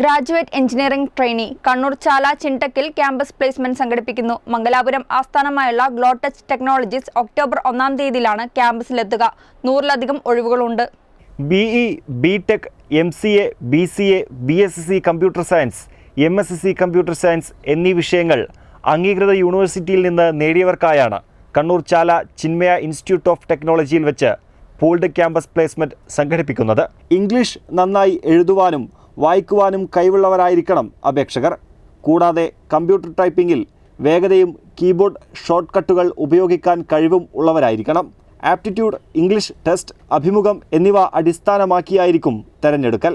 Graduate engineering trainee Kannur Chala ചിൻടക്കിൽ campus placement സംഘടിപ്പിക്കുന്നു. മംഗലാപുരം ആസ്ഥാനമായുള്ള ഗ്ലോട്ടച്ച് technologies October ഒന്നാം തീയതിയിലാണ് ക്യാമ്പസിലെത്തുക. നൂറിലധികം ഒഴിവുകളുണ്ട്. BE B tech M C A B C A B S C computer science M S C computer science എന്നീ വിഷയങ്ങൾ അംഗീകൃത യൂണിവേഴ്സിറ്റിയിൽ നിന്ന് നേടിയവർക്കായാണ് കണ്ണൂർ ചാല ചിന്മയ ഇൻസ്റ്റിറ്റ്യൂട്ട് ഓഫ് ടെക്നോളജിയിൽ വെച്ച് പൂൾഡ് ക്യാമ്പസ് പ്ലേസ്മെന്റ് സംഘടിപ്പിക്കുന്നത്. ഇംഗ്ലീഷ് നന്നായി എഴുതുവാനും വായിക്കുവാനും കഴിവുള്ളവരായിരിക്കണം അപേക്ഷകർ. കൂടാതെ കമ്പ്യൂട്ടർ ടൈപ്പിംഗിൽ വേഗതയും കീബോർഡ് ഷോർട്ട് കട്ടുകൾ ഉപയോഗിക്കാൻ കഴിവും ഉള്ളവരായിരിക്കണം. ആപ്റ്റിറ്റ്യൂഡ് ഇംഗ്ലീഷ് ടെസ്റ്റ് അഭിമുഖം എന്നിവ അടിസ്ഥാനമാക്കിയായിരിക്കും തെരഞ്ഞെടുക്കൽ.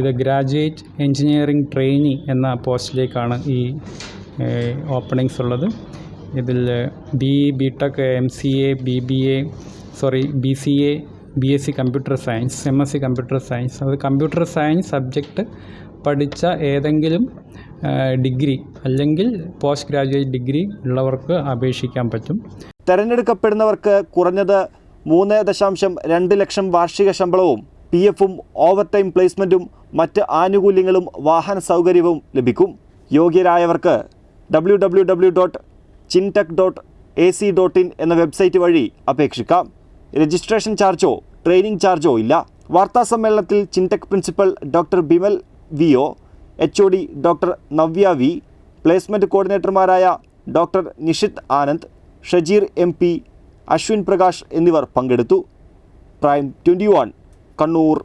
ഇത് ഗ്രാജുവേറ്റ് എഞ്ചിനീയറിംഗ് ട്രെയിനി എന്ന പോസ്റ്റിലേക്കാണ് ഈ ഓപ്പണിങ്സ് ഉള്ളത്. ഇതിൽ B B tech M C A B B A sorry B C A B S C computer science M S C computer science അത് കമ്പ്യൂട്ടർ സയൻസ് സബ്ജക്റ്റ് പഠിച്ച ഏതെങ്കിലും ഡിഗ്രി അല്ലെങ്കിൽ post graduate degree ഉള്ളവർക്ക് അപേക്ഷിക്കാൻ പറ്റും. തിരഞ്ഞെടുക്കപ്പെടുന്നവർക്ക് കുറഞ്ഞത് മൂന്ന് ദശാംശം രണ്ട് ലക്ഷം വാർഷിക ശമ്പളവും പി എഫും ഓവർ ടൈം പ്ലേസ്മെന്റും മറ്റ് ആനുകൂല്യങ്ങളും വാഹന സൗകര്യവും ലഭിക്കും. യോഗ്യരായവർക്ക് W W W dot Chintech dot A C dot in എന്ന വെബ്സൈറ്റ് വഴി അപേക്ഷിക്കാം. രജിസ്ട്രേഷൻ ചാർജോ ട്രെയിനിങ് ചാർജോ ഇല്ല. വാർത്താ സമ്മേളനത്തിൽ Chintech principal doctor Bimal V O H O D doctor Navya V placement കോർഡിനേറ്റർമാരായ doctor Nishith Anand Shajeer M P Ashwin Prakash എന്നിവർ പങ്കെടുത്തു. Prime twenty Kannur.